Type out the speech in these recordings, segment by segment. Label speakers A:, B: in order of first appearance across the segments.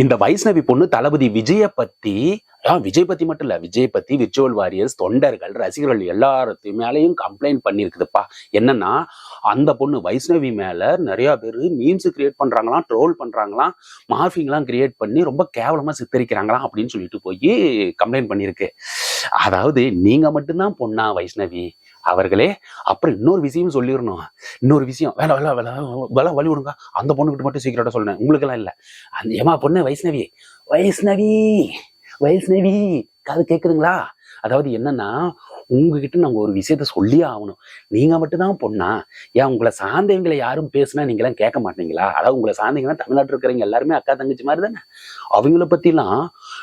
A: இந்த வைஷ்ணவி பொண்ணு தளபதி விஜய பத்தி விஜய் பத்தி மட்டும் இல்ல விஜய் பத்தி விர்ச்சுவல் வாரியர்ஸ் தொண்டர்கள் ரசிகர்கள் எல்லாரத்தையும் மேலேயும் கம்ப்ளைண்ட் பண்ணியிருக்குதுப்பா. என்னன்னா அந்த பொண்ணு வைஷ்ணவி மேல நிறைய பேர் மீம்ஸ் கிரியேட் பண்றாங்களாம் ட்ரோல் பண்றாங்களாம் மார்ஃபிங்லாம் கிரியேட் பண்ணி ரொம்ப கேவலமா சித்தரிக்கிறாங்களாம் அப்படின்னு சொல்லிட்டு போய் கம்ப்ளைண்ட் பண்ணியிருக்கு. அதாவது நீங்க மட்டும்தான் பொண்ணா வைஷ்ணவி. அவர்களே அப்புறம் இன்னொரு விஷயம் சொல்லிடணும். இன்னொரு விஷயம். வேலை வேலை வேலை வேலை வழி விடுங்க. அந்த பொண்ணுகிட்ட மட்டும் சீக்கிரட்டா சொல்றேன். உங்களுக்கெல்லாம் இல்லை. அந்த ஏமா பொண்ணு? வைஷ்ணவி. வைஷ்ணவி! வைஷ்ணவி! காது கேட்குறீங்களா அதாவது என்னன்னா உங்ககிட்ட நாங்க ஒரு விஷயத்த சொல்லியே ஆகணும். நீங்க மட்டும்தான் பொண்ணா. ஏன் உங்களை சார்ந்தவங்களை யாரும் பேசுனா நீங்களாம் கேட்க மாட்டீங்களா? அதாவது உங்களை சார்ந்தீங்கன்னா தமிழ்நாட்டில் இருக்கிறவங்க எல்லாருமே அக்கா தங்கச்சி மாதிரி தானே? அவங்கள பத்திலாம்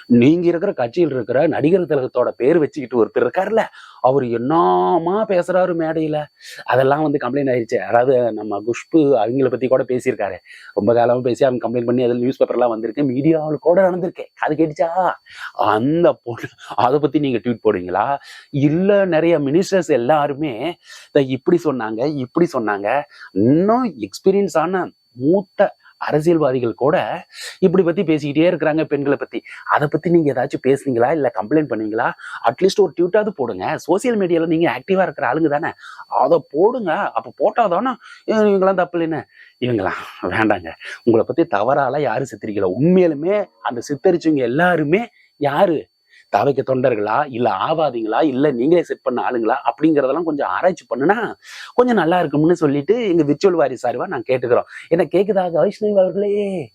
A: நீங்க இருக்கிற கட்சியில் இருக்கிற நடிகர் திலகத்தோட பேர் வச்சுக்கிட்டு ஒருத்தர் இருக்காருல்ல அவர் என்னமா பேசுறாரு மேடையில? அதெல்லாம் வந்து கம்ப்ளைண்ட் ஆயிடுச்சு அதாவது நம்ம குஷ்பு அவங்கள பத்தி கூட பேசியிருக்காரு. ரொம்ப காலமா பேசி அவங்க கம்ப்ளைண்ட் பண்ணி அதில் நியூஸ் பேப்பர்லாம் வந்திருக்கு மீடியாவில் கூட நடந்திருக்கு. அது கேட்டுச்சா? அந்த பொண்ணு அதை பத்தி நீங்க ட்வீட் போடுவீங்களா இல்ல நிறைய மினிஸ்டர்ஸ் எல்லாருமே இப்படி சொன்னாங்க இப்படி சொன்னாங்க. இன்னும் எக்ஸ்பீரியன்ஸ் ஆன மூத்த அரசியல்வாதிகள் கூட இப்படி பத்தி பேசிக்கிட்டே இருக்கிறாங்க பெண்களை பத்தி. அதை பத்தி நீங்க ஏதாச்சும் பேசுனீங்களா? இல்ல கம்ப்ளைண்ட் பண்ணுவீங்களா அட்லீஸ்ட் ஒரு ட்யூட்டாவது போடுங்க. சோசியல் மீடியால நீங்க ஆக்டிவா இருக்கிற ஆளுங்க தானே. அதை போடுங்க. அப்ப போட்டாதானே இவங்கெல்லாம் தப்பு இல்லைன்னு இவங்களாம் வேண்டாங்க. உங்களை பத்தி தவறால யாரும் சித்தரிக்கல. உண்மையிலுமே அந்த சித்தரிச்சவங்க எல்லாருமே யாரு? தாவைக்க தொண்டர்களா? இல்ல ஆவாதீங்களா? இல்லை நீங்களே செட் பண்ண ஆளுங்களா? அப்படிங்கிறதெல்லாம் கொஞ்சம் ஆராய்ச்சி பண்ணுனா கொஞ்சம் நல்லா இருக்கும்னு சொல்லிட்டு எங்க விர்ச்சுவல் வாரி சார்வா நான் கேட்டுக்கிறோம். என்ன கேக்குதா? வைஷ்ணவி அவர்களே.